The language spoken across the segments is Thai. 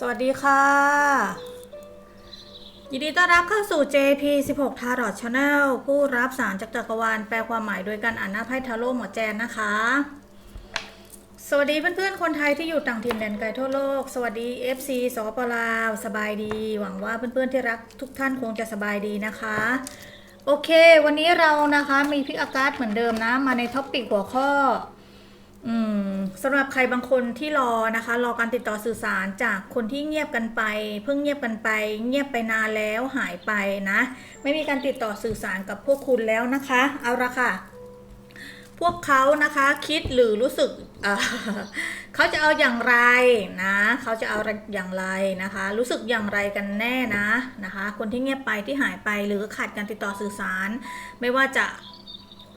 สวัสดีค่ะ ยินดีต้อนรับเข้าสู่ JP 16 Tarot Channel ผู้รับสารจากจักรวาลแปลความหมายโดยการอ่านหน้าไพ่ทาโร่หมอแจนนะคะ สวัสดีเพื่อนๆ คนไทยที่อยู่ต่างถิ่นแดนไกลทั่วโลก สวัสดี FC สปปลาว สบายดี หวังว่าเพื่อนๆที่รักทุกท่านคงจะสบายดีนะคะ โอเค วันนี้เรานะคะมีพิกอากาศเหมือนเดิมนะ มาในท็อปปิกหัวข้อ สำหรับใครบางคนที่รอนะคะ รอการติดต่อสื่อสารจากคนที่เงียบกันไป เพิ่งเงียบกันไป เงียบไปนานแล้วหายไปนะ ไม่มีการติดต่อสื่อสารกับพวกคุณแล้วนะคะ เอาละค่ะ พวกเขานะคะคิดหรือรู้สึกเขาจะเอาอย่างไรนะเขาจะเอาอย่างไรนะคะ รู้สึกอย่างไรกันแน่นะนะคะ คนที่เงียบไปที่หายไปหรือขาดการติดต่อสื่อสาร ไม่ว่าจะ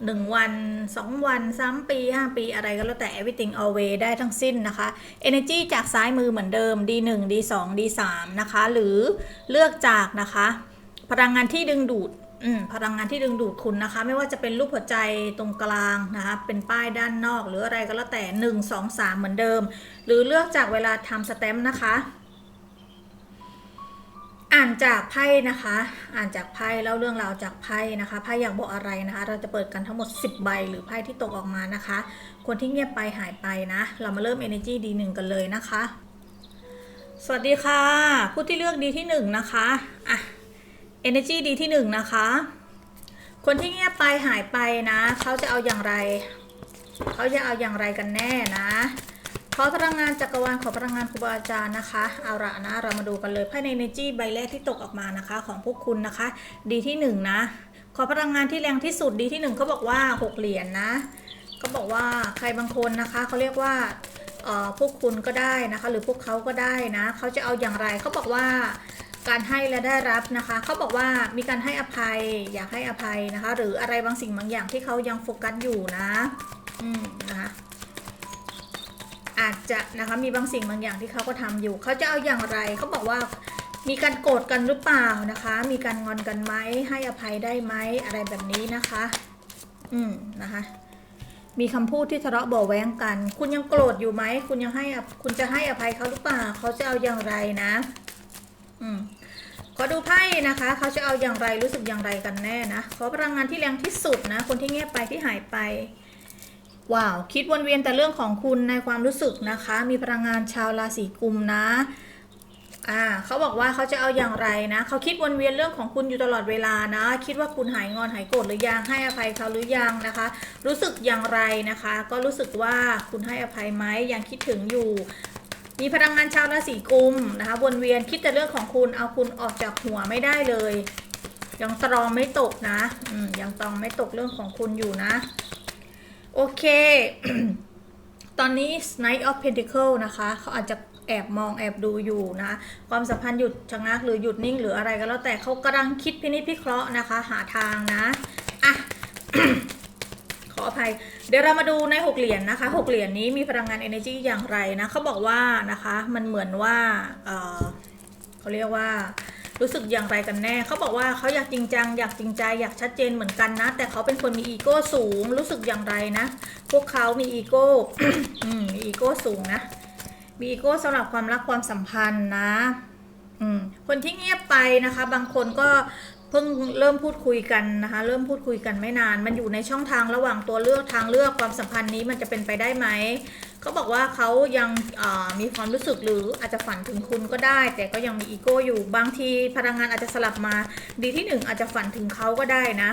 หนึ่งวันสองวันสามปีห้าปีอะไรก็แล้วแต่ everything always ได้ทั้งสิ้นนะคะ energy จากซ้ายมือเหมือนเดิม D1 D2 D3 นะคะ หรือเลือกจากนะคะ พลังงานที่ดึงดูดพลังงานที่ดึงดูดคุณนะคะ ไม่ว่าจะเป็นรูปหัวใจตรงกลางนะคะ เป็นป้ายด้านนอกหรืออะไรก็แล้วแต่ 1 2 3 เหมือนเดิม หรือเลือกจากเวลาทำสแตมป์นะคะ อ่านจากไพ่นะคะ อ่านจากไพ่เล่าเรื่องราวจากไพ่นะคะไพ่อยากบอกอะไรนะคะ เราจะเปิดกันทั้งหมด 10 ใบหรือไพ่ที่ตกออกมานะคะ คนที่เงียบไปหายไปนะ เรามาเริ่ม Energy D1 กันเลยนะคะ สวัสดีค่ะ ผู้ที่เลือกดีที่1นะคะอะ Energy ดีที่1นะคะ คนที่เงียบไปหายไปนะ เขาจะเอาอย่างไร เขาจะเอาอย่างไรกันแน่นะ ขอพลังงานจักรวาลขอพลังงานครูบาอาจารย์นะคะ เอาละนะเรามาดูกันเลยไพ่ใน Energy ใบแรกที่ตกออกมานะคะ ของพวกคุณนะคะ ดีที่1นะ ขอพลังงานที่แรงที่สุดดีที่ 1เขาบอกว่า 6 เหรียญนนะเขาบอกว่าใครบางคนนะคะเขาเรียกว่าเอ่อพวกคุณก็ได้นะคะ หรือพวกเขาก็ได้นะเขาจะเอาอย่างไรเขาบอกว่าการให้และได้รับนะคะเขาบอกว่ามีการให้อภัยอยากให้อภัยนะคะ หรืออะไรบางสิ่งบางอย่างที่เขายังโฟกัสอยู่นะ อืมนะคะ อาจจะนะคะมีบางสิ่งบางอย่างที่เขาก็ทำอยู่ เขาจะเอาอย่างไรเขาบอกว่ามีการโกรธกันหรือเปล่านะคะ มีการงอนกันไหมให้อภัยได้ไหมอะไรแบบนี้นะคะ อืมนะคะมีคำพูดที่ทะเลาะเบาะแว้งกัน คุณยังโกรธอยู่ไหม คุณยังให้คุณจะให้อภัยเขาหรือเปล่า เขาจะเอาอย่างไรนะ อืม ขอดูไพ่นะคะ เขาจะเอาอย่างไร รู้สึกอย่างไรกันแน่นะ ขอพลังงานที่แรงที่สุดนะ คนที่เงียบไปที่หายไป ว้าว คิดวนเวียนแต่เรื่องของคุณในความรู้สึกนะคะ มีพลังงานชาวราศีกุมนะอ่าเขาบอกว่าเขาจะเอาอย่างไรนะ เขาคิดวนเวียนเรื่องของคุณอยู่ตลอดเวลานะ คิดว่าคุณหายงอนหายโกรธหรือยังให้อภัยเขาหรือยังนะคะ รู้สึกอย่างไรนะคะ ก็รู้สึกว่าคุณให้อภัยไหมยังคิดถึงอยู่ มีพลังงานชาวราศีกุมนะคะ วนเวียนคิดแต่เรื่องของคุณเอาคุณออกจากหัวไม่ได้เลย ยังตรองไม่ตกนะอืมยังตรองไม่ตกเรื่องของคุณอยู่นะ โอเค ตอนนี้ Knight of Pentacle นะคะ เขาอาจจะแอบมองแอบดูอยู่นะ ความสัมพันธ์หยุดชะงักหรือหยุดนิ่งหรืออะไรก็แล้วแต่เขากำลังคิดพินิจพิเคราะห์นะคะ หาทางนะ อะ ขออภัย เดี๋ยวเรามาดูในหกเหรียญนะคะหกเหรียญนี้มีพลังงาน energy อย่างไรนะเขาบอกว่านะคะ มันเหมือนว่า เออเขาเรียกว่า รู้สึกอย่างไรกันแน่ เขาบอกว่าเขาอยากจริงจัง อยากจริงใจ อยากชัดเจนเหมือนกันนะ แต่เขาเป็นคนมีอีโก้สูง รู้สึกอย่างไรนะ พวกเขามีอีโก้อืมมีอีโก้สูงนะ มีอีโก้สำหรับความรักความสัมพันธ์นะอืมคนที่เงียบไปนะคะ บางคนก็ เพิ่งเริ่มพูดคุยกันนะคะ เริ่มพูดคุยกันไม่นาน มันอยู่ในช่องทางระหว่างตัวเลือกทางเลือกความสัมพันธ์นี้มันจะเป็นไปได้ไหมเขาบอกว่าเขายังมีความรู้สึกหรืออาจจะฝันถึงคุณก็ได้ แต่ก็ยังมีอีโก้อยู่บางทีพลังงานอาจจะสลับมา ดีที่หนึ่งอาจจะฝันถึงเขาก็ได้นะ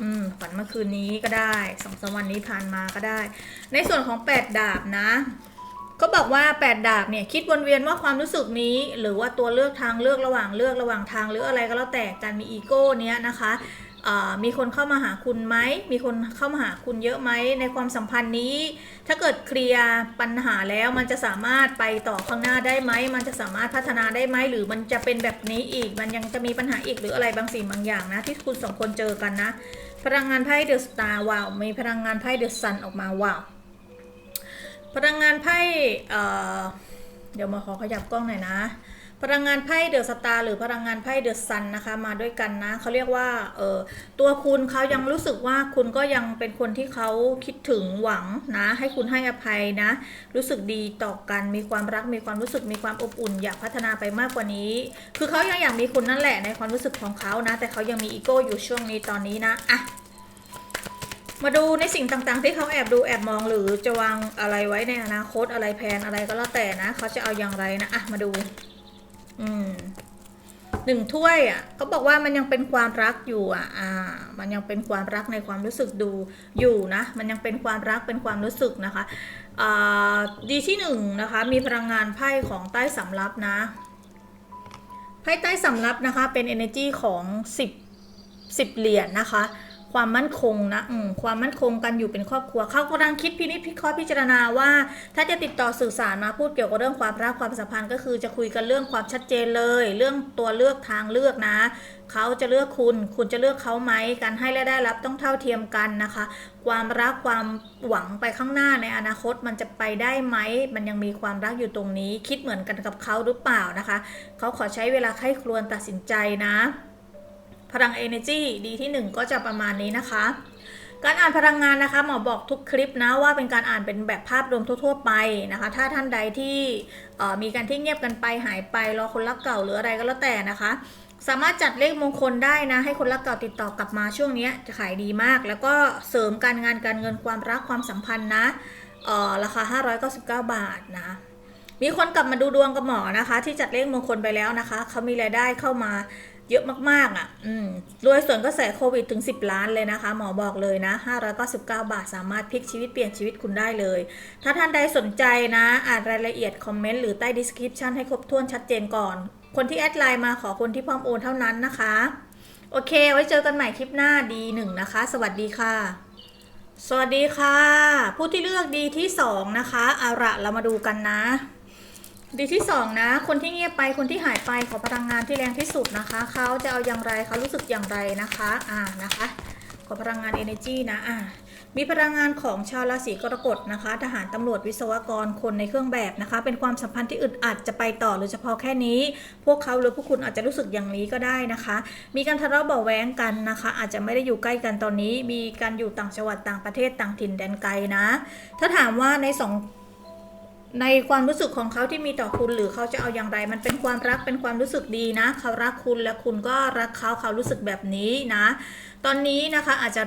อืมฝันเมื่อคืนนี้ก็ได้สองสามวันนี้ผ่านมาก็ได้ ในส่วนของแปดดาบนะ ก็บอกว่าแปดดาบเนี่ยคิดวนเวียนว่าความรู้สึกนี้ หรือว่าตัวเลือกทางเลือกระหว่างเลือกระหว่างทางหรืออะไรก็แล้วแต่การมีอีโก้เนี้ยนะคะมีคนเข้ามาหาคุณไหม มีคนเข้ามาหาคุณเยอะไหมในความสัมพันธ์นี้ ถ้าเกิดเคลียร์ปัญหาแล้วมันจะสามารถไปต่อข้างหน้าได้ไหม มันจะสามารถพัฒนาได้ไหม หรือมันจะเป็นแบบนี้อีก มันยังจะมีปัญหาอีกหรืออะไรบางสิ่งบางอย่างนะ ที่คุณสองคนเจอกันนะ พลังงานไพ่เดอะสตาร์ว้าว มีพลังงานไพ่เดอะซันออกมาว้าว พลังงานไพ่เดี๋ยวมาขอขยับกล้องหน่อยนะพพลังงานไพ่เดอะสตาร์หรือพลังงานไพ่เดอะซันนะคะมาด้วยกันนะเขาเรียกว่าเออตัวคุณเขายังรู้สึกว่าคุณก็ยังเป็นคนที่เขาคิดถึงหวังนะ ให้คุณให้อภัยนะ รู้สึกดีต่อกันมีความรักมีความรู้สึกมีความอบอุ่น อยากพัฒนาไปมากกว่านี้ คือเขายังอยากมีคุณนั่นแหละในความรู้สึกของเขานะ แต่เขายังมีอีโก้อยู่ช่วงนี้ตอนนี้นะอะ มาดูในสิ่งต่างๆ ที่เขาแอบดูแอบมองหรือจะวางอะไรไว้ในอนาคตอะไรแผนอะไรก็แล้วแต่นะเขาจะเอาอย่างไรนะอะมาดู อืมหนึ่งถ้วยอะเขาบอกว่ามันยังเป็นความรักอยู่อะอ่า มันยังเป็นความรักในความรู้สึกดูอยู่นะ มันยังเป็นความรักเป็นความรู้สึกนะคะอ่าดีที่หนึ่งนะคะ มีพลังงานไพ่ของใต้สำรับนะไพ่ใต้สำรับนะคะ เป็น energy ของสิบสิบเหรียญนะคะ ความมั่นคงนะความมั่นคงกันอยู่เป็นครอบครัวเขากำลังคิดพินิจพิเคราะห์พิจารณาว่า ถ้าจะติดต่อสื่อสารมาพูดเกี่ยวกับเรื่องความรักความสัมพันธ์ก็คือจะคุยกันเรื่องความชัดเจนเลย เรื่องตัวเลือกทางเลือกนะเขาจะเลือกคุณ คุณจะเลือกเขาไหมการให้และได้รับต้องเท่าเทียมกันนะคะ ความรักความหวังไปข้างหน้าในอนาคตมันจะไปได้ไหม มันยังมีความรักอยู่ตรงนี้ คิดเหมือนกันกับเขาหรือเปล่านะคะ เขาขอใช้เวลาไข้ครวญตัดสินใจนะ พลัง energy ดีที่ 1 ก็จะประมาณนี้นะคะ การอ่านพลังงานนะคะหมอบอกทุกคลิปนะว่าเป็นการอ่านเป็นแบบภาพรวมทั่ว ๆ ไปนะคะ ถ้าท่านใดที่มีการที่เงียบกันไปหายไปรอคนรักเก่าหรืออะไรก็แล้วแต่นะคะสามารถจัดเลขมงคลได้นะ ให้คนรักเก่าติดต่อกลับมาช่วงนี้จะขายดีมาก แล้วก็เสริมการงานการเงินความรักความสัมพันธ์นะออราคา 599 บาทนะ มีคนกลับมาดูดวงกับหมอนะคะ ที่จัดเลขมงคลไปแล้วนะคะเขามีรายได้เข้ามา เยอะมากๆอะ อืมรวยส่วนก็แสโควิดถึง 10 ล้านเลยนะคะ หมอบอกเลยนะ 599 บาทสามารถพลิกชีวิตเปลี่ยนชีวิตคุณได้เลย ถ้าท่านใดสนใจนะ อ่านรายละเอียดคอมเมนต์หรือใต้ description ให้ครบถ้วนชัดเจนก่อน คนที่แอดไลน์มาขอคนที่พร้อมโอนเท่านั้นนะคะ โอเค ไว้เจอกันใหม่คลิปหน้าดีหนึ่งนะคะ สวัสดีค่ะ สวัสดีค่ะ ผู้ที่เลือกดีที่สองนะคะเอาละเรามาดูกันนะ ดีที่สองนะ คนที่เงียบไปคนที่หายไปขอพลังงานที่แรงที่สุดนะคะเขาจะเอาอย่างไรเขารู้สึกอย่างไรนะคะอ่านะคะ ขอพลังงาน energy นะอ่ามีพลังงานของชาวราศีกรกฎนะคะ ทหารตำรวจวิศวกรคนในเครื่องแบบนะคะ เป็นความสัมพันธ์ที่อึดอัดจะไปต่อหรือเฉพาะแค่นี้ พวกเขาหรือพวกคุณอาจจะรู้สึกอย่างนี้ก็ได้นะคะ มีการทะเลาะเบาะแวงกันนะคะ อาจจะไม่ได้อยู่ใกล้กันตอนนี้ มีการอยู่ต่างจังหวัดต่างประเทศต่างถิ่นแดนไกลนะ ถ้าถามว่าในสอง ในความรู้สึกของเขาที่มีต่อคุณหรือเขาจะเอาอย่างไร มันเป็นความรักเป็นความรู้สึกดีนะ เขารักคุณและคุณก็รักเขาเขารู้สึกแบบนี้นะ ตอนนี้นะคะอาจจะ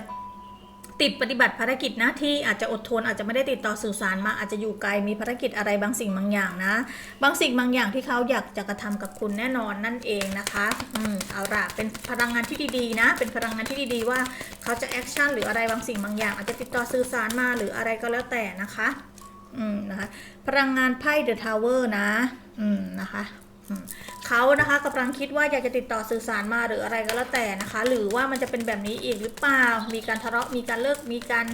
ติดปฏิบัติภารกิจหน้าที่อาจจะอดทนอาจจะไม่ได้ติดต่อสื่อสารมาอาจจะอยู่ไกลมีภารกิจอะไรบางสิ่งบางอย่างนะ บางสิ่งบางอย่างที่เขาอยากจะกระทำกับคุณแน่นอนนั่นเองนะคะอืมเอาละเป็นพลังงานที่ดีๆนะ เป็นพลังงานที่ดีๆว่าเขาจะแอคชั่นหรืออะไรบางสิ่งบางอย่าง อาจจะติดต่อสื่อสารมาหรืออะไรก็แล้วแต่นะคะ อืมนะคะพลังงานไพ่เดอะทาวเวอร์นะอืมนะคะเขานะคะกำลังคิดว่าอยากจะติดต่อสื่อสารมาหรืออะไรก็แล้วแต่นะคะ หรือว่ามันจะเป็นแบบนี้อีกหรือเปล่า มีการทะเลาะมีการเลิกมีการ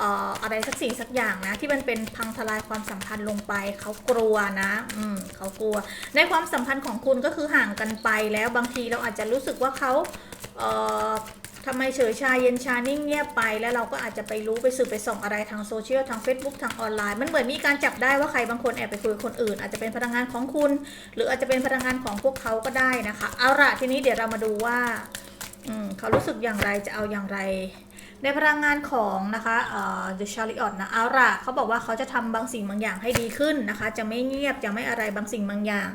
อออะไรสักสิ่งสักอย่างนะ ที่มันเป็นพังทลายความสัมพันธ์ลงไป เขากลัวนะอืมเขากลัว ในความสัมพันธ์ของคุณก็คือห่างกันไปแล้วบางทีเราอาจจะรู้สึกว่าเขาเทำไมเฉยชาเย็นชานิ่งเงียบไป แล้วเราก็อาจจะไปรู้ไปสืบไปส่องอะไรทางโซเชียลทาง Facebook ทางออนไลน์ มันเหมือนมีการจับได้ว่าใครบางคนแอบไปคุยคนอื่น อาจจะเป็นพนักงานของคุณ หรืออาจจะเป็นพนักงานของพวกเขาก็ได้นะคะ เอาละทีนี้เดี๋ยวเรามาดูว่าเขารู้สึกอย่างไรจะเอาอย่างไร ในพลังงานของนะคะเอ่อ The Chariot นะเอาละเขาบอกว่าเขาจะทำบางสิ่งบางอย่างให้ดีขึ้นนะคะ จะไม่เงียบจะไม่อะไรบางสิ่งบางอย่าง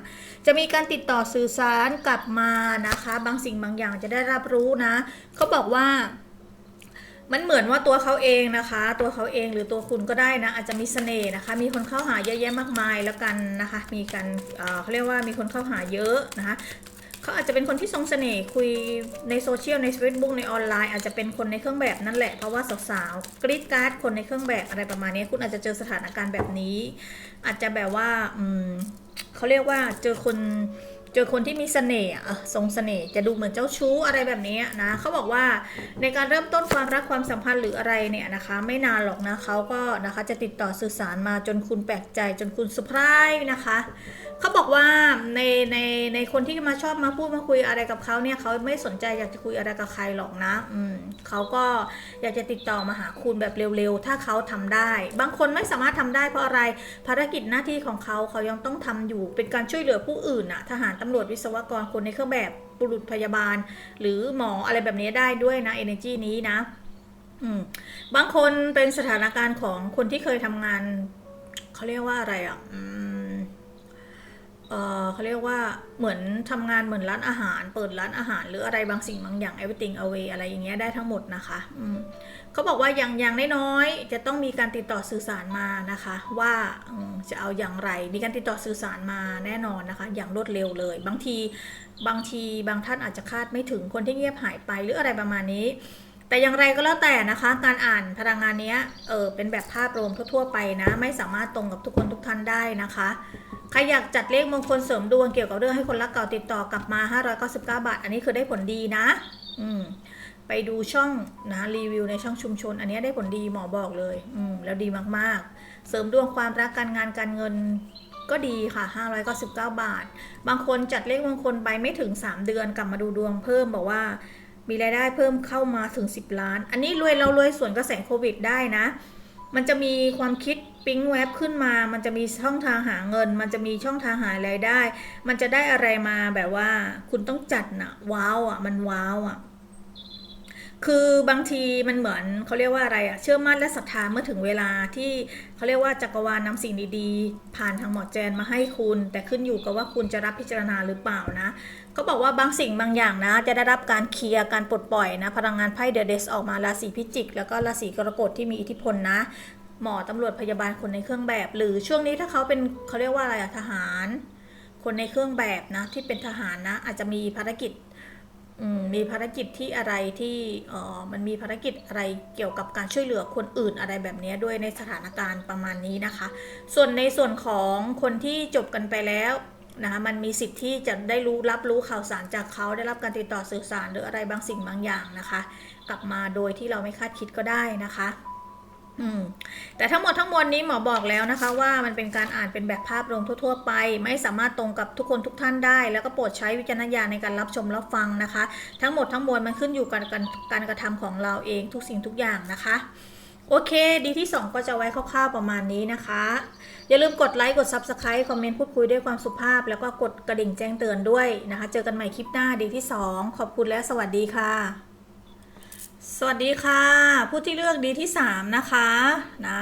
จะมีการติดต่อสื่อสารกลับมานะคะ บางสิ่งบางอย่างจะได้รับรู้นะเขาบอกว่ามันเหมือนว่าตัวเขาเองนะคะ ตัวเขาเองหรือตัวคุณก็ได้นะ อาจจะมีเสน่ห์นะคะ มีคนเข้าหาเยอะแยะมากมายแล้วกันนะคะ มีกันเอ่อเขาเรียกว่ามีคนเข้าหาเยอะนะคะ เขาอาจจะเป็นคนที่ทรงเสน่ห์คุยในโซเชียลใน Facebook ในออนไลน์ อาจจะเป็นคนในเครื่องแบบนั่นแหละ เพราะว่าสาวๆกรีดการ์ดคนในเครื่องแบบอะไรประมาณนี้ คุณอาจจะเจอสถานการณ์แบบนี้ อาจจะแบบว่าอืมเขาเรียกว่าเจอคนเจอคนที่มีเสน่ห์ทรงเสน่ห์จะดูเหมือนเจ้าชู้อะไรแบบนี้นะเขาบอกว่าในการเริ่มต้นความรักความสัมพันธ์หรืออะไรเนี่ยนะคะ ไม่นานหรอกนะเขาก็นะคะจะติดต่อสื่อสารมาจนคุณแปลกใจจนคุณเซอร์ไพรส์นะคะ เขาบอกว่าในในในคนที่มาชอบมาพูดมาคุยอะไรกับเขาเนี่ยเขาไม่สนใจอยากจะคุยอะไรกับใครหรอกนะ อืมเขาก็อยากจะติดต่อมาหาคุณแบบเร็วๆ ถ้าเขาทำได้ บางคนไม่สามารถทำได้เพราะอะไรภารกิจหน้าที่ของเขาเขายังต้องทำอยู่เป็นการช่วยเหลือผู้อื่นน่ะทหารตำรวจวิศวกรคนในเครื่องแบบบุรุษพยาบาล หรือหมออะไรแบบนี้ได้ด้วยนะ energy นี้นะบางคนเป็นสถานการณ์ของคนที่เคยทำงาน เขาเรียกว่าอะไรอะ เขาเรียกว่าเหมือนทำงานเหมือนร้านอาหาร เปิดร้านอาหาร หรืออะไรบางสิ่งบางอย่าง everything away อะไรอย่างเงี้ยได้ทั้งหมดนะคะเขาบอกว่าอย่างอย่างน้อยๆจะต้องมีการติดต่อสื่อสารมานะคะ ว่าจะเอาอย่างไร มีการติดต่อสื่อสารมาแน่นอนนะคะ อย่างรวดเร็วเลย บางทีบางทีบางท่านอาจจะคาดไม่ถึงคนที่เงียบหายไปหรืออะไรประมาณนี้แต่อย่างไรก็แล้วแต่นะคะ การอ่านพลังงานเนี้ยเออเป็นแบบภาพรวมทั่วๆไปนะ ไม่สามารถตรงกับทุกคนทุกท่านได้นะคะ ใครอยากจัดเลขมงคลเสริมดวงเกี่ยวกับเรื่องให้คนรักเก่าติดต่อกลับมา 599 บาท อันนี้คือได้ผลดีนะ อืมไปดูช่องนะรีวิวในช่องชุมชน อันนี้ได้ผลดีหมอบอกเลย อืมแล้วดีมากๆ เสริมดวงความรักการงานการเงินก็ดีค่ะ 599 บาท บางคนจัดเลขมงคลไปไม่ถึง 3 เดือนกลับมาดูดวงเพิ่มบอกว่ามีรายได้เพิ่มเข้ามาถึง 10 ล้าน อันนี้รวยเรารวยส่วนกระแสโควิดได้นะ มันจะมีความคิดปิ๊งแวบขึ้นมา มันจะมีช่องทางหาเงิน มันจะมีช่องทางหารายได้ มันจะได้อะไรมาแบบว่า คุณต้องจัดนะว้าวอะ มันว้าวอะ คือบางทีมันเหมือนเขาเรียกว่าอะไรอะเชื่อมั่นและศรัทธาเมื่อถึงเวลาที่เขาเรียกว่าจักรวาลนำสิ่งดีๆ ผ่านทางหมอแจนมาให้คุณ แต่ขึ้นอยู่กับว่าคุณจะรับพิจารณาหรือเปล่านะเขาบอกว่าบางสิ่งบางอย่างนะ จะได้รับการเคลียร์การปลดปล่อยนะ พลังงานไพ่เดอะเดสออกมาราศีพิจิก แล้วก็ราศีกรกฎที่มีอิทธิพลนะ หมอตำรวจพยาบาลคนในเครื่องแบบ หรือช่วงนี้ถ้าเขาเป็นเขาเรียกว่าอะไรอะทหาร คนในเครื่องแบบนะที่เป็นทหารนะอาจจะมีภารกิจ มีภารกิจที่อะไรที่เออมันมีภารกิจอะไรเกี่ยวกับการช่วยเหลือคนอื่นอะไรแบบนี้ด้วยในสถานการณ์ประมาณนี้นะคะ ส่วนในส่วนของคนที่จบกันไปแล้วนะคะมันมีสิทธิ์ที่จะได้รู้รับรู้ข่าวสารจากเขาได้รับการติดต่อสื่อสารหรืออะไรบางสิ่งบางอย่างนะคะ กลับมาโดยที่เราไม่คาดคิดก็ได้นะคะ อืมแต่ทั้งหมดทั้งมวลนี้หมอบอกแล้วนะคะ ว่ามันเป็นการอ่านเป็นแบบภาพรวมทั่ว ๆ ไป ไม่สามารถตรงกับทุกคนทุกท่านได้ แล้วก็โปรดใช้วิจารณญาณในการรับชมรับฟังนะคะ ทั้งหมดทั้งมวลมันขึ้นอยู่กับการการกระทำของเราเองทุกสิ่งทุกอย่างนะคะโอเค ดีที่ 2 ก็จะไว้คร่าวๆประมาณนี้นะคะ อย่าลืมกดไลค์ กด Subscribe คอมเมนต์พูดคุยด้วยความสุภาพ แล้วก็กดกระดิ่งแจ้งเตือนด้วยนะคะ เจอกันใหม่คลิปหน้าดีที่ 2 ขอบคุณและสวัสดีค่ะ สวัสดีค่ะ ผู้ที่เลือกดีที่ 3 นะคะนะ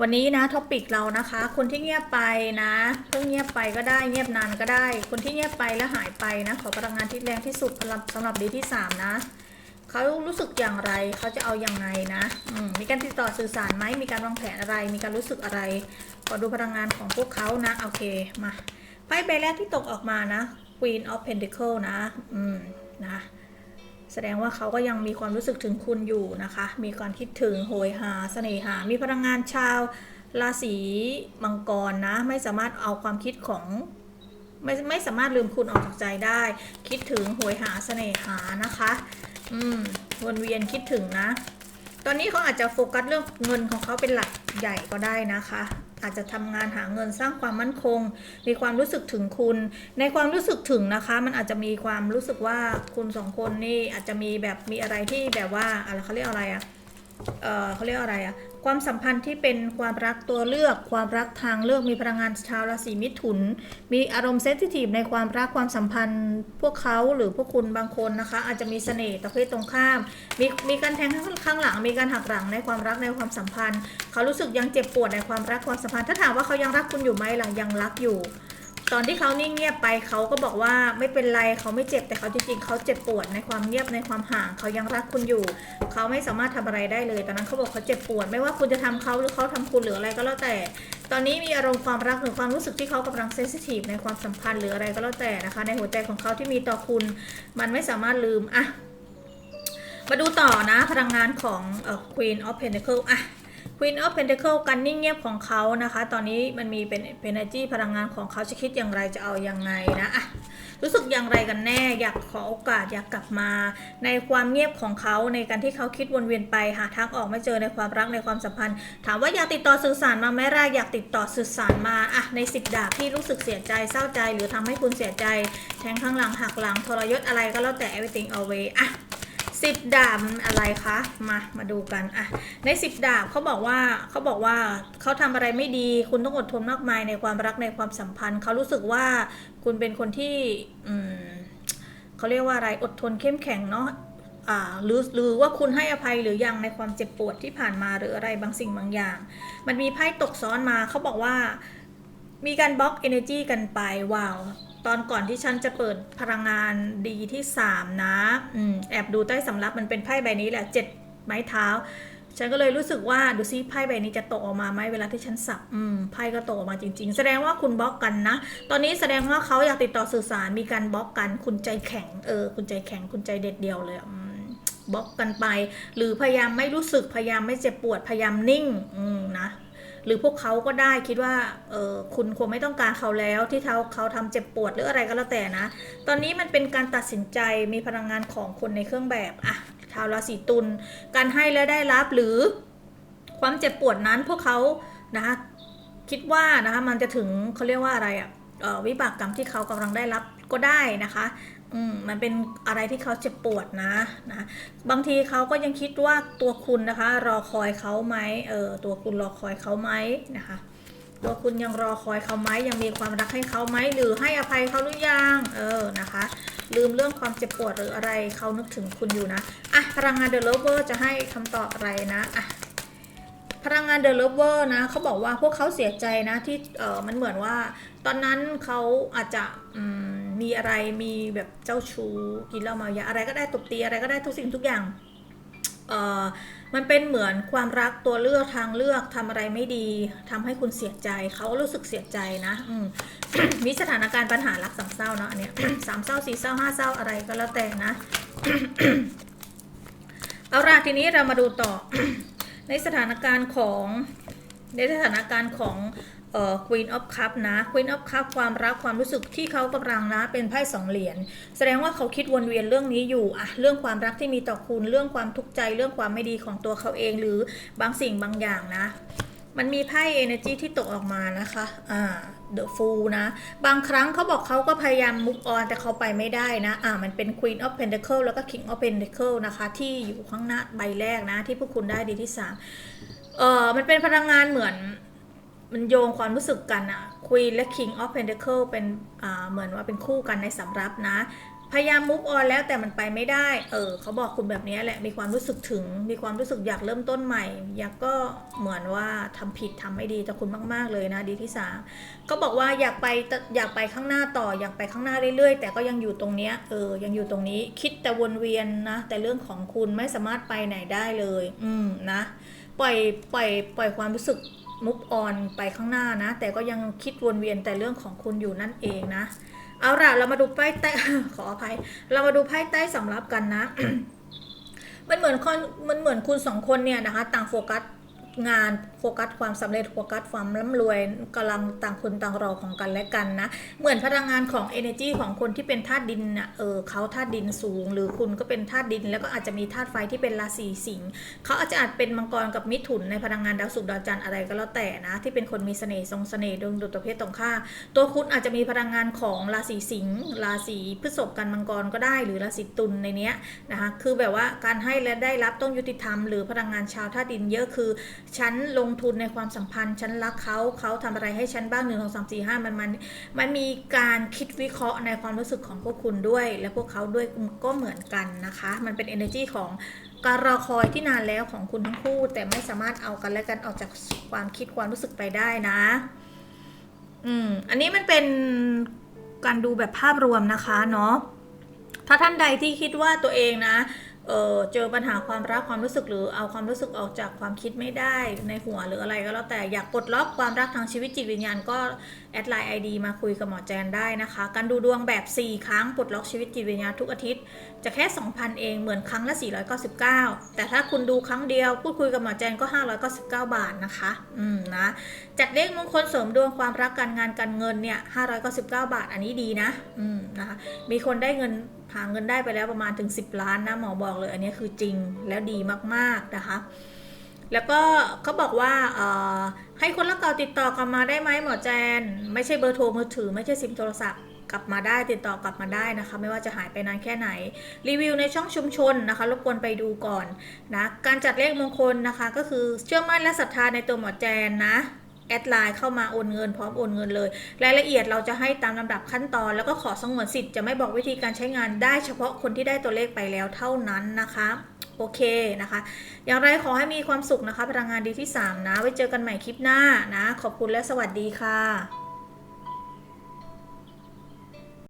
วันนี้นะท็อปิกเรานะคะ คนที่เงียบไปนะเพิ่งเงียบไปก็ได้เงียบนานก็ได้ คนที่เงียบไปแล้วหายไปนะขอพลังงานที่แรงที่สุดสำหรับสำหรับดีที่ 3 นะเขารู้สึกอย่างไรเขาจะเอาอย่างไงนะมมีการติดต่อสื่อสารไหมมีการวางแผนอะไร มีการรู้สึกอะไรขอดูพลังงานของพวกเขานะโอเคมาไพ่ใบแรกที่ตกออกมานะ Queen of Pentacle นะอืมนะ แสดงว่าเขาก็ยังมีความรู้สึกถึงคุณอยู่นะคะ มีการคิดถึงโหยหาเสน่หา มีพลังงานชาวราศีมังกรนะ ไม่สามารถเอาความคิดของไม่ไม่สามารถลืมคุณออกจากใจได้ คิดถึงโหยหาเสน่หานะคะ อืมวนเวียนคิดถึงนะ ตอนนี้เขาอาจจะโฟกัสเรื่องเงินของเขาเป็นหลักใหญ่ก็ได้นะคะ อาจจะทำงานหาเงินสร้างความมั่นคง มีความรู้สึกถึงคุณ ในความรู้สึกถึงนะคะ มันอาจจะมีความรู้สึกว่าคุณสองคนนี่อาจจะมีแบบมีอะไรที่แบบว่าอะไรเขาเรียกอะไรอะเออเขาเรียกอะไรอะ ความสัมพันธ์ที่เป็นความรักตัวเลือก ความรักทางเลือกมีพลังงานชาวราศีมิถุน มีอารมณ์เซนซิทีฟในความรักความสัมพันธ์ พวกเขาหรือพวกคุณบางคนนะคะ อาจจะมีเสน่ห์ต่อเพศตรงข้าม มีมีการแทงข้างหลัง มีการหักหลังในความรักในความสัมพันธ์ เขารู้สึกยังเจ็บปวดในความรักความสัมพันธ์ ถ้าถามว่าเขายังรักคุณอยู่ไหมล่ะยังรักอยู่ ตอนที่เขานิ่งเงียบไปเขาก็บอกว่าไม่เป็นไรเขาไม่เจ็บแต่เขาจริงๆเขาเจ็บปวดในความเงียบในความห่างเขายังรักคุณอยู่ เขาไม่สามารถทำอะไรได้เลย ตอนนั้นเขาบอกเขาเจ็บปวด ไม่ว่าคุณจะทำเขาหรือเขาทำคุณหรืออะไรก็แล้วแต่ ตอนนี้มีอารมณ์ความรักหรือความรู้สึกที่เขากำลังเซนซิทีฟในความสัมพันธ์หรืออะไรก็แล้วแต่นะคะ ในหัวใจของเขาที่มีต่อคุณ มันไม่สามารถลืมอะมาดูต่อนะพลังงานของเอ่อ Queen of Pentacle อะ Queen of Pentacle การนิ่งเงียบของเขานะคะ ตอนนี้มันมีเป็น energy พลังงานของเขาจะคิดอย่างไรจะเอายังไงนะอะรู้สึกอย่างไรกันแน่ อยากขอโอกาสอยากกลับมา ในความเงียบของเขาในการที่เขาคิดวนเวียนไปหาทางออกไม่เจอในความรักในความสัมพันธ์ ถามว่าอยากติดต่อสื่อสารมาไหมแรกอยากติดต่อสื่อสารมาอะในสิบดาบที่รู้สึกเสียใจเศร้าใจ หรือทำให้คุณเสียใจแทงข้างหลังหักหลังทรยศอะไรก็แล้วแต่ everything away อะ สิบดาบอะไรคะมามาดูกันอะในสิบดาบเขาบอกว่าเขาบอกว่าเขาทำอะไรไม่ดีคุณต้องอดทนมากมายในความรักในความสัมพันธ์เขารู้สึกว่าคุณเป็นคนที่อืมเขาเรียกว่าอะไรอดทนเข้มแข็งเนาะหรือหรือว่าคุณให้อภัยหรือยังในความเจ็บปวดที่ผ่านมาหรืออะไรบางสิ่งบางอย่าง มันมีไพ่ตกซ้อนมาเขาบอกว่ามีการบล็อก energy กันไปว้าว ตอนก่อนที่ฉันจะเปิดพลังงานดีที่3นะอืมแอบดูใต้สำรับมันเป็นไพ่ใบนี้แหละเจ็ดไม้เท้า ฉันก็เลยรู้สึกว่าดูซิไพ่ใบนี้จะตกออกมาไหมเวลาที่ฉันสับอืมไพ่ก็ตกออกมาจริง ๆ แสดงว่าคุณบล็อกกันนะ ตอนนี้แสดงว่าเขาอยากติดต่อสื่อสารมีการบล็อกกัน คุณใจแข็งเออคุณใจแข็งคุณใจเด็ดเดียวเลยอืมบล็อกกันไป หรือพยายามไม่รู้สึกพยายามไม่เจ็บปวดพยายามนิ่งอืมนะ หรือพวกเขาก็ได้คิดว่าเออคุณคงไม่ต้องการเขาแล้วที่เขาเขาทำเจ็บปวดหรืออะไรก็แล้วแต่นะ ตอนนี้มันเป็นการตัดสินใจมีพลังงานของคนในเครื่องแบบอะชาวราศีตุลการให้และได้รับหรือความเจ็บปวดนั้นพวกเขานะคะคิดว่านะคะมันจะถึงเขาเรียกว่าอะไรอะ่ะวิบากกรรมที่เขากำลังได้รับก็ได้นะคะ มมันเป็นอะไรที่เขาเจ็บปวดนะนะ บางทีเขาก็ยังคิดว่าตัวคุณนะคะ รอคอยเขาไหมเออตัวคุณรอคอยเขาไหมนะคะ ตัวคุณยังรอคอยเขาไหมยังมีความรักให้เขาไหมหรือให้อภัยเขาหรือยังเออนะคะ ลืมเรื่องความเจ็บปวดหรืออะไรเขานึกถึงคุณอยู่นะอะพลังงานเดอะโลเวอร์จะให้คำตอบอะไรนะอะพลังงานเดอะ o เวอร์นะเขาบอกว่าพวกเขาเสียใจนะที่เออมันเหมือนว่า ตอนนั้นเขาอาจจะอืม มีอะไรมีแบบเจ้าชู้กินเหล้าเมายาอะไรก็ได้ตบตีอะไรก็ได้ทุกสิ่งทุกอย่างเออมันเป็นเหมือนความรักตัวเลือกทางเลือกทำอะไรไม่ดีทำให้คุณเสียใจเขารู้สึกเสียใจนะอืมมีสถานการณ์ปัญหารักสามเศร้าเนาะอันเนี้ยสามเศร้าสี่เศร้าห้าเศร้าอะไรก็แล้วแต่นะเอาล่ะทีนี้เรามาดูต่อในสถานการณ์ของในสถานการณ์ของ เอ่อ Queen of Cup นะ Queen of Cup ความรักความรู้สึกที่เขากำลังนะเป็นไพ่สองเหรียญแสดงว่าเขาคิดวนเวียนเรื่องนี้อยู่อะเรื่องความรักที่มีต่อคุณเรื่องความทุกข์ใจเรื่องความไม่ดีของตัวเขาเองหรือบางสิ่งบางอย่างนะมันมีไพ่ energy ที่ตกออกมานะคะ อ่า the fool นะ บางครั้งเขาบอกเขาก็พยายาม move on แต่เขาไปไม่ได้นะ อ่า มันเป็น queen of pentacle แล้วก็ king of pentacle นะคะ ที่อยู่ข้างหน้าใบแรกนะ ที่พวกคุณได้ดีที่สามเออมันเป็นพลังงานเหมือน มันโยงความรู้สึกกันอะ Queen และ King of Pentacle เป็นอ่าเหมือนว่าเป็นคู่กันในสำรับนะ พยายาม move on แล้วแต่มันไปไม่ได้ เออเขาบอกคุณแบบนี้แหละ มีความรู้สึกถึง มีความรู้สึกอยากเริ่มต้นใหม่ อยากก็เหมือนว่าทำผิดทำไม่ดีต่อคุณมาก ๆ เลยนะ ดีที่สามก็บอกว่าอยากไปอยากไปข้างหน้าต่อ อยากไปข้างหน้าเรื่อยๆ แต่ก็ยังอยู่ตรงเนี้ย เออ ยังอยู่ตรงนี้ คิดแต่วนเวียนนะ แต่เรื่องของคุณไม่สามารถไปไหนได้เลย อืม นะ ปล่อย ปล่อย ปล่อยความรู้สึก มุกออนไปข้างหน้านะ แต่ก็ยังคิดวนเวียนแต่เรื่องของคุณอยู่นั่นเองนะ เอาล่ะ เรามาดูไพ่ใต้ขออภัย เรามาดูไพ่ใต้สำรับกันนะ มันเหมือนคนมันเหมือนคุณสองคนเนี่ยนะคะ ต่างโฟกัส งานโฟกัสความสำเร็จโฟกัสความร่ำรวยกำลังต่างคนต่างรอของกันและกันนะ เหมือนพลังงานของ energy ของคนที่เป็นธาตุดินนะเออเขาธาตุดินสูง หรือคุณก็เป็นธาตุดิน แล้วก็อาจจะมีธาตุไฟที่เป็นราศีสิงห์เขาอาจจะอาจเป็นมังกรกับมิถุนในพลังงานดาวศุกร์ดาวจันทร์อะไรก็แล้วแต่นะ ที่เป็นคนมีเสน่ห์ทรงเสน่ห์ดวงดุจประเภทตรงข้าตัวคุณอาจจะมีพลังงานของราศีสิงห์ราศีพฤษภกันมังกรก็ได้หรือราศีตุลในเนี้ยนะคะคือแบบว่าการให้และได้รับต้องยุติธรรมหรือพลังงานชาวธาตุดินเยอะคือฉันลงทุนในความสัมพันธ์ฉันรักเขาเขาทำอะไรให้ฉันบ้างหนึ่งสองสามสี่ห้ามันมันมันมีการคิดวิเคราะห์ในความรู้สึกของพวกคุณด้วย และพวกเขาด้วยก็เหมือนกันนะคะ มันเป็น energy ของการรอคอยที่นานแล้วของคุณทั้งคู่ แต่ไม่สามารถเอากันและกันออกจากความคิดความรู้สึกไปได้นะอืมอันนี้มันเป็นการดูแบบภาพรวมนะคะเนาะถ้าท่านใดที่คิดว่าตัวเองนะ เเจอปัญหาความรักความรู้สึกหรือเอาความรู้สึกออกจากความคิดไม่ได้ในหัวหรืออะไรก็แล้วแต่อยากปลดล็อกความรักทางชีวิตจิตวิญญาณก็แอดไลน์ไอดีมาคุยกับหมอแจนได้นะคะ การดูดวงแบบ 4 ครั้งปลดล็อกชีวิตจิตวิญญาณทุกอาทิตย์ จะแค่ 2,000 เองเหมือนครั้งละ 499 แต่ถ้าคุณดูครั้งเดียว พูดคุยกับหมอแจนก็ 599 บาทนะคะ อืมนะจัดเลขมงคลเสริมดวงความรักการงานการเงินเนี่ย599 บาทอันนี้ดีนะ อืมนะคะมีคนได้เงิน หาเงินได้ไปแล้วประมาณถึง 10 ล้านนะหมอบอกเลย อันนี้คือจริงแล้วดีมากๆนะคะ แล้วก็เขาบอกว่าให้คนรักเก่าติดต่อกลับมาได้ไหมหมอแจน ไม่ใช่เบอร์โทรมือถือ ไม่ใช่ซิมโทรศัพท์กลับมาได้ติดต่อกลับมาได้นะคะ ไม่ว่าจะหายไปนานแค่ไหน รีวิวในช่องชุมชนนะคะรบกวนไปดูก่อนนะการจัดเลขมงคลนะคะ ก็คือเชื่อมั่นและศรัทธาในตัวหมอแจนนะ แอดไลน์เข้ามาโอนเงินพร้อมโอนเงินเลย รายละเอียดเราจะให้ตามลำดับขั้นตอน แล้วก็ขอสงวนสิทธิ์จะไม่บอกวิธีการใช้งานได้เฉพาะคนที่ได้ตัวเลขไปแล้วเท่านั้นนะคะโอเคนะคะ อย่างไรขอให้มีความสุขนะคะ พลังงานดีที่ 3 นะ ไว้เจอกันใหม่คลิปหน้านะ ขอบคุณและสวัสดีค่ะ